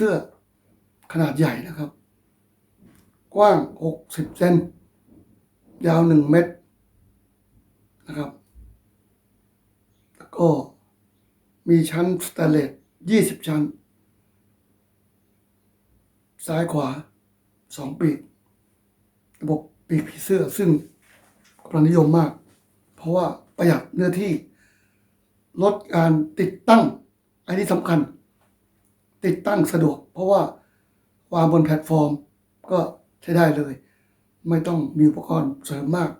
สื้อขนาดใหญ่นะครับ กว้าง 60 เซนยาว 1 เมตรนะครับ แล้วก็มีชั้นสแตนเลส20 ชั้น ซ้ายขวา 2 ปีก ระบบปีกผีเสื้อซึ่งกำลังนิยมมาก เพราะว่าประหยัดเนื้อที่ลดการติดตั้ง อันนี้สำคัญ ติดตั้งสะดวก เพราะว่าวางบนแพลตฟอร์มก็ใช้ได้เลย ไม่ต้องมีอุปกรณ์เสริมมาก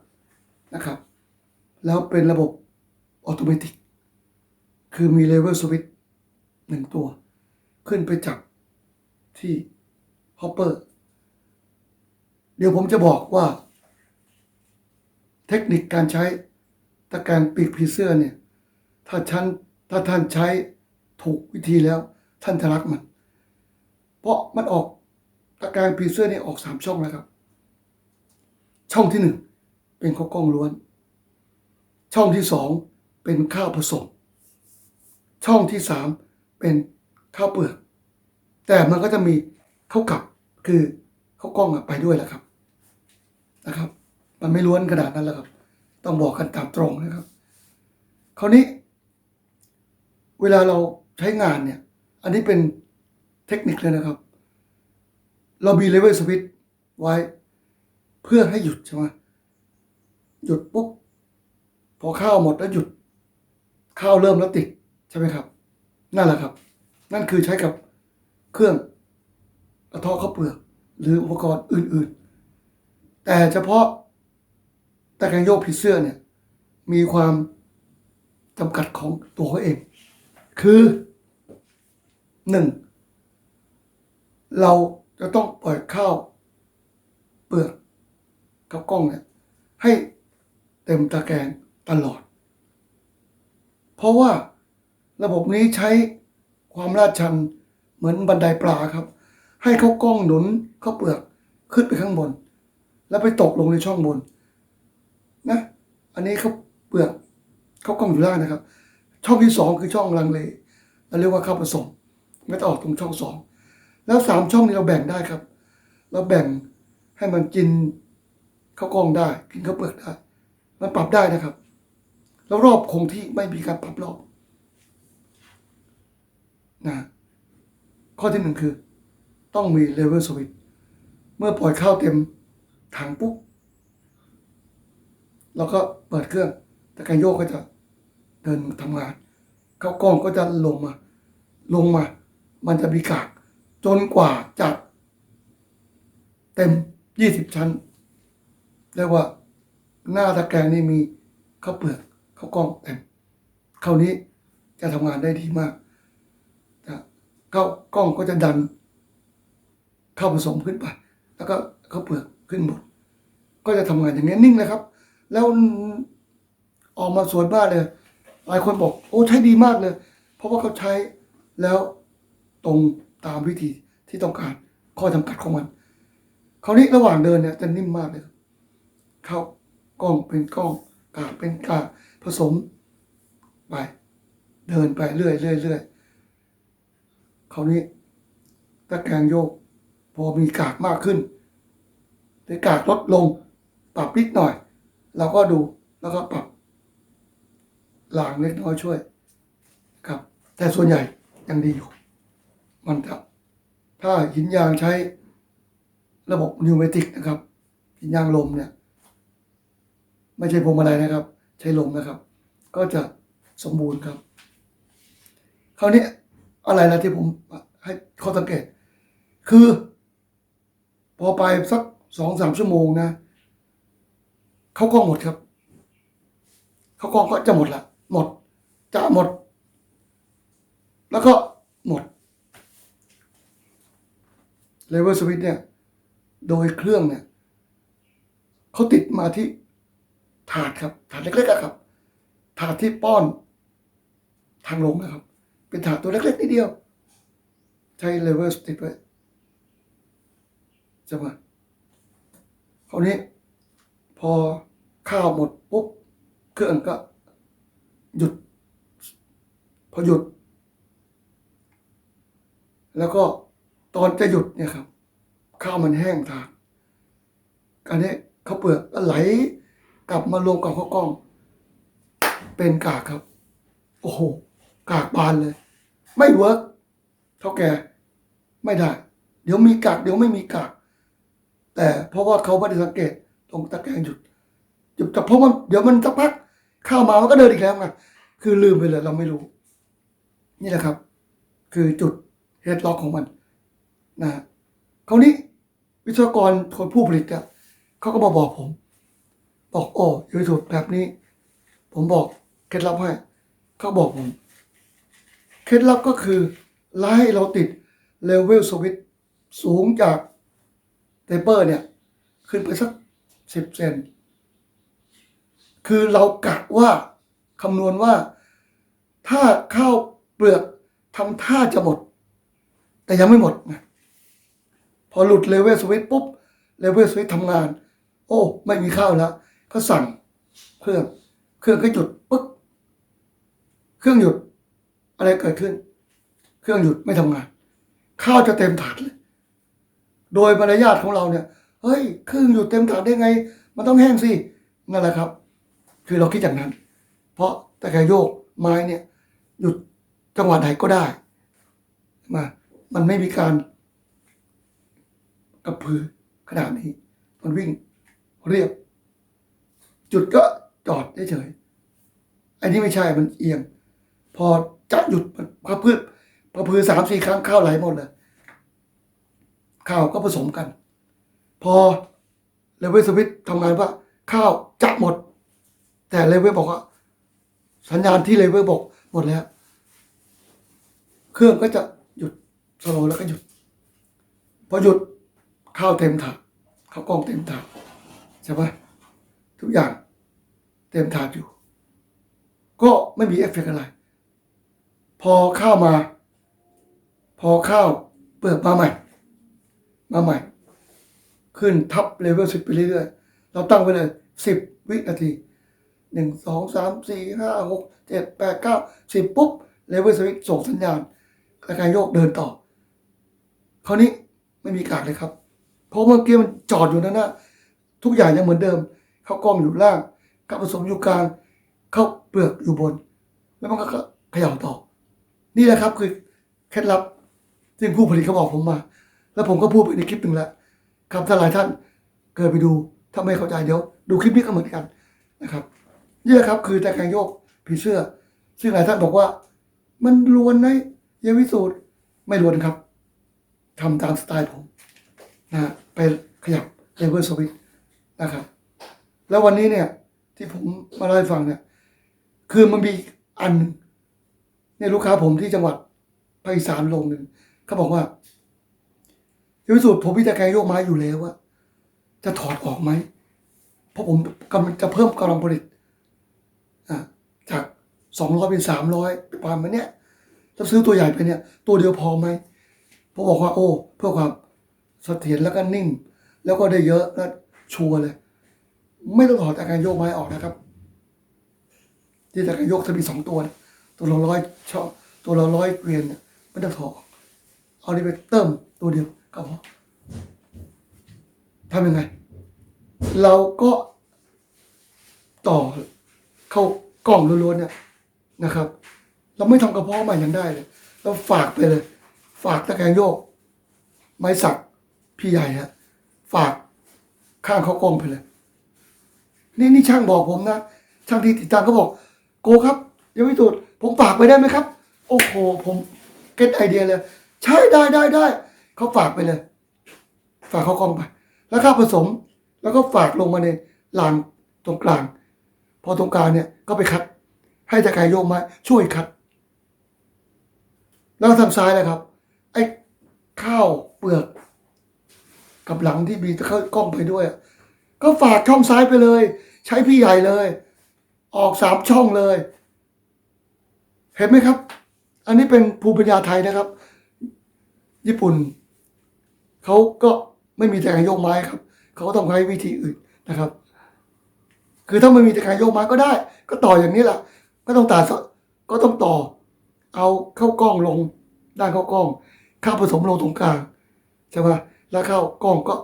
นะครับ แล้วเป็นระบบออโตเมติกคือมีเลเวลสวิตหนึ่งตัว ขึ้นไปจับที่ฮอปเปอร์เดี๋ยวผมจะบอกว่า เทคนิคการใช้ตะแกรงปีกผีเสื้อเนี่ย ถ้าท่านถ้าท่านใช้ถูกวิธีแล้ว ท่านจะรักมัน เพราะมันออกตะแกรงผีเสื้อเนี่ยออกสามช่องนะครับ ช่องที่หนึ่งเป็นข้าวกล้องล้วน ช่องที่สองเป็นข้าวผสม ช่องที่สามเป็นข้าวเปลือก แต่มันก็จะมีข้าวกลับคือข้าวกล้องไปด้วยแหละครับนะครับ มันไม่ล้วนขนาดนั้นแล้วครับ ต้องบอกกันตามตรงนะครับ คราวนี้ เวลาเราใช้งานเนี่ย อันนี้เป็นเทคนิคเลยนะครับ เรามีเลเวลสวิตไว้ เพื่อให้หยุดใช่ไหมหยุดปุ๊บพอข้าวหมดแล้วหยุด ข้าวเริ่มแล้วติดใช่ไหมครับ นั่นแหละครับ นั่นคือใช้กับเครื่องกระทาะข้าวเปลือก หรืออุปกรณ์อื่นๆ แต่เฉพาะตะแกรงโยกผีเสื้อเนี่ย มีความจำกัดของตัวเขาเอง คือ หนึ่งเราจะต้องเปล่อยข้าวเปลือกกับกล้องเนี่ยให้เต็มตะแกรงตลอด เพราะว่าระบบนี้ใช้ความลาดชันเหมือนบันไดปลาครับ ให้เขากล้องหนุนเข้าเปลือกขึ้นไปข้างบน แล้วไปตกลงในช่องบนนะอันนี้เขาเปลือกเขากล้องอยู่ล่างนะครับ ช่องที่สองคือช่องลังเลเราเรียกว่าข้าวผสม ม่ต้องออกตรงช่องสองแล้วสามช่องนี้เราแบ่งได้ครับ เราแบ่งให้มันกินข้าวกล้องได้ กินข้าวเปลือกได้ มันปรับได้นะครับ แล้วรอบคงที่ไม่มีการปรับรอบนะข้อที่หนึ่งคือ ต้องมีเลเวลสวิตเมื่อปล่อยข้าวเต็มถังปุ๊บเราก็เปิดเครื่องแต่การโยกก็จะเดินทำงานข้าวกล้องก็จะลงมา ลงมา มันจะมีกาก จนกว่าจะเต็มยี่สิบชั้น เรียกว่าหน้าตะแกรงนี่มีข้าวเปลือกข้าวกล้องเต็มคราวนี้จะทำงานได้ดีมากจะเข้ากล้องก็จะดันเข้าผสมขึ้นไป แล้วก็ข้าวเปลือกขึ้นหมด ก็จะทำงานอย่างนี้นิ่งเลยครับ แล้วออกมาสวยมากเลย หลายคนบอก โอ้ใช้ดีมากเลย เพราะว่าเขาใช้แล้ว ตรงตามวิธีที่ต้องการข้อจำกัดของมัน คราวนี้ระหว่างเดินเนี่ยจะนิ่มมากเลยเข้ากล้องเป็นกล้องกากเป็นกากผสมไป เดินไปเรื่อยเรื่อยเรื่อยคราวนี้ตะแกรงโยก พอมีกากมากขึ้นหรือกากลดลงปรับนิดหน่อย เราก็ดูแล้วก็ปรับหลางเล็กน้อยช่วยครับ แต่ส่วนใหญ่ยังดีอยู่ มันจะถ้าหินยางใช้ระบบนิวเมติกนะครับ หินยางลมเนี่ย ไม่ใช่พวงมาลัยนะครับ ใช้ลมนะครับ ก็จะสมบูรณ์ครับ คราวนี้อะไรนะที่ผมให้ข้อสังเกต คือ พอไปสักสองสามชั่วโมงนะเขากล้องหมดครับเขากล้องก็จะหมดละหมด จะหมด แล้วก็หมด เลเวลสวิตเนี่ย โดยเครื่องเนี่ยเขาติดมาที่ถาดครับ ถาดเล็กๆครับ ถาดที่ป้อน ทางลงนะครับ เป็นถาดตัวเล็กๆนิดเดียว ใช้เลเวลติดไว้จะมาคราวนี้ พอข้าวหมดปุ๊บ เครื่องก็หยุด พอหยุด แล้วก็ ตอนจะหยุดเนี่ยครับ ข้าวมันแห้งทานอันนี้ข้าวเปลือกก็ไหลกลับมารวมกับข้าวกล้อง เป็นกากครับ โอ้โห กากบานเลย ไม่เวิร์กเท่าแก่ไม่ได้ เดี๋ยวมีกาก เดี๋ยวไม่มีกาก แต่เพราะว่าเขาไม่ได้สังเกตตรงตะแกรงหยุดหยุดแต่เพราะมันเดี๋ยวมันสักพักข้าวมามันก็เดินอีกแล้วไงคือลืมไปเลยเราไม่รู้ นี่แหละครับ คือจุดเฮดล็อกของมัน นะคราวนี้วิศวกรคนผู้ผลิตเนี่ยเขาก็มาบอกผม บอกโอ้ยูทูบแบบนี้ ผมบอกเคล็ดลับให้เขาบอกผมเคล็ดลับก็คือไล่เราติดเลเวลสวิตสูงจากเทปเปอร์เนี่ย ขึ้นไปสักสิบเซนคือเรากะว่าคำนวณว่า ถ้าข้าวเปลือกทำท่าจะหมด แต่ยังไม่หมดนะ พอหลุดเลเวลสวิตปุ๊บเลเวลสวิตทำงาน โอ้ ไม่มีข้าวแล้ว ก็สั่งเครื่อง เครื่องก็หยุดปึ๊กเครื่องหยุด อะไรเกิดขึ้น เครื่องหยุดไม่ทำงาน ข้าวจะเต็มถาดเลย โดยมารยาทของเราเนี่ยเฮ้ยเครื่องหยุดเต็มถาดได้ไง มันต้องแห้งสินั่นแหละครับ คือเราคิดอย่างนั้น เพราะตะแกรงโยกไม้เนี่ย หยุดจังหวะไหนก็ได้มามันไม่มีการ กระพือขนาดนี้ มันวิ่งเรียบ จุดก็จอดเฉยๆอันนี้ไม่ใช่มันเอียง พอจะหยุดพระพืชพระพือสามสี่ครั้งข้าวไหลหมดเลยข้าวก็ผสมกัน พอเลเวลสวิตทำงานว่า ข้าวจะหมด แต่เลเวลบอกว่า สัญญาณที่เลเวลบอกหมดแล้ว เครื่องก็จะหยุดสโลว์แล้วก็หยุด พอหยุด ข้าวเต็มถาดข้าวกล้องเต็มถาดใช่ปะทุกอย่างเต็มถาดอยู่ ก็ไม่มีเอฟเฟกอะไร พอข้าวมา พอข้าวเปลือกมาใหม่ มาใหม่ ขึ้นทับเลเวลสิบไปเรื่อยๆเราตั้งไว้เลยสิบวินาทีหนึ่งสองสามสี่ห้าหกเจ็ดแปดเก้าสิบปุ๊บเลเวลสวิตส่งสัญญาณการโยกเดินต่อคราวนี้ไม่มีกากเลยครับ เพราะเมื่อกี้มันจอดอยู่นั่นนะทุกอย่างยังเหมือนเดิมข้าวกล้องอยู่ล่างข้าวผสมอยู่กลางข้าวเปลือกอยู่บน แล้วมันก็เขย่าต่อ นี่แหละครับคือเคล็ดลับที่ผู้ผลิตเขาบอกผมมา แล้วผมก็พูดไปในคลิปหนึ่งแล้วครับถ้าหลายท่านเกิดไปดูถ้าไม่เข้าใจเดี๋ยว ดูคลิปนี้ก็เหมือนกันนะครับนี่แหละครับ คือตะแกรงโยกผีเสื้อ ซึ่งหลายท่านบอกว่า มันลวนไหมเยังวิสูตรไม่ลวนครับทำตามสไตล์ผม นะไปขยับเลเวลสวิตนะครับ แล้ววันนี้เนี่ยที่ผมมาเล่าให้ฟังเนี่ย คือมันมีอันหนึ่งเนี่ยลูกค้าผมที่จังหวัดภาคอีสานลงหนึ่งเขาบอกว่าเยังวิสูตรผมพิจารณาโยกไม้อยู่แล้วว่าจะถอดออกไหมเพราะผมกำลังจะเพิ่มกำลังผลิตจากสองร้อยเป็นสามร้อยประมาณเนี้ยถ้าซื้อตัวใหญ่ไปเนี่ย ตัวเดียวพอไหมผมบอกว่าโอ้ เพื่อความ เสถียรแล้วก็นิ่ง แล้วก็ได้เยอะและชัวร์เลย ไม่ต้องถอดจากการโยกไม้ออกนะครับ ที่จากการโยกจะมีสองตัว ตัวละร้อยช่อตัวละร้อยเกวียนเนี่ยไม่ต้องถอดเอานี่ไปเติมตัวเดียวก็พอทำยังไง เราก็ต่อเข้ากล่องล้วนๆเนี่ยนะครับ เราไม่ทำกระเพาะใหม่ยังได้เลย เราฝากไปเลย ฝากตะแกรงโยก ไม้สัก พี่ใหญ่ฮะฝากข้างเขากล้องไปเลย นี่นี่ช่างบอกผมนะ ช่างที่ติดตามเขาบอก โกครับ ยังไม่สุดผมฝากไปได้ไหมครับ โอ้โห ผมเก็ตไอเดียเลย ใช่ได้ได้ได้เขาฝากไปเลย ฝากเขากล้องไป แล้วข้าวผสม แล้วก็ฝากลงมาในรางตรงกลาง พอตรงกลางเนี่ยก็ไปคัด ให้ตะไคร้โยกมาช่วยคัด แล้วทางซ้ายนะครับ ไอ้ข้าวเปลือก กับหลังที่มีเข้ากล้องไปด้วย ก็ฝากช่องซ้ายไปเลย ใช้พี่ใหญ่เลย ออกสามช่องเลย เห็นไหมครับ อันนี้เป็นภูมิปัญญาไทยนะครับ ญี่ปุ่นเขาก็ไม่มีแต่การโยกไม้ครับเขาก็ต้องใช้วิธีอื่นนะครับ คือถ้าไม่มีแต่การโยกไม้ก็ได้ ก็ต่ออย่างนี้แหละก็ต้องตัดก็ต้องต่อ เอาเข้ากล้องลงด้านเข้ากล้อง ข้าผสมลงตรงกลางใช่ไหม แล้วเข้ากล้องก็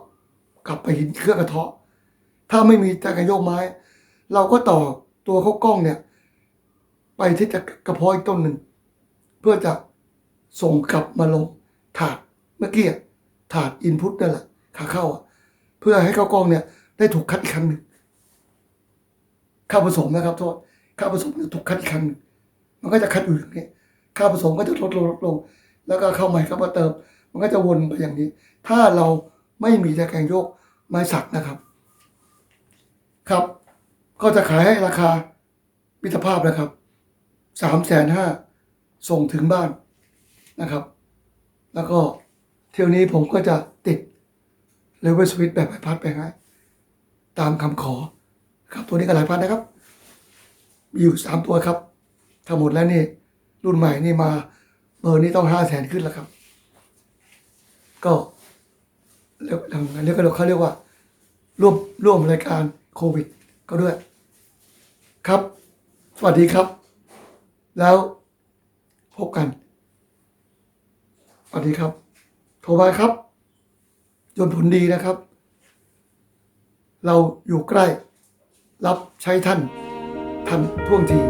กลับไปหินเครื่องกระเทาะ ถ้าไม่มีตะการโยกไม้ เราก็ต่อตัวเข้ากล้องเนี่ย ไปที่จะกระเพาะอีกต้นหนึ่ง เพื่อจะส่งกลับมาลงถาดเมื่อกี้ถาดอินพุตนั่นแหละขาเข้าเพื่อให้เข้ากล้องเนี่ย ได้ถูกคัดอีกครั้งหนึ่งข้าวผสมนะครับโทษข้าวผสมถูกคัดอีกครั้งหนึ่งมันก็จะคัดอยู่อย่างนี้ข้าวผสมก็จะลดลงลดลง แล้วก็เข้าใหม่เข้ามาเติม มันก็จะวนไปอย่างนี้ ถ้าเราไม่มีตะแกรงโยกไม้สักนะครับ ครับ ก็จะขายให้ราคามิตรภาพนะครับสามแสนห้าส่งถึงบ้านนะครับ แล้วก็เที่ยวนี้ผมก็จะติดเลเวลสวิตแบบใบพัดไปให้ตามคำขอครับตัวนี้ก็หลายพันนะครับ มีอยู่สามตัวครับทั้งหมดแล้วนี่รุ่นใหม่นี่มาเบอร์นี้ต้องห้าแสนขึ้นแล้วครับ ก็เรียกเรียกเขาเรียกว่า ร่วมร่วมรายการโควิด ก็ด้วย ครับ สวัสดีครับ แล้วพบกันสวัสดีครับ โทรมาครับจนผลดีนะครับ เราอยู่ใกล้ รับใช้ท่าน ทันท่วงที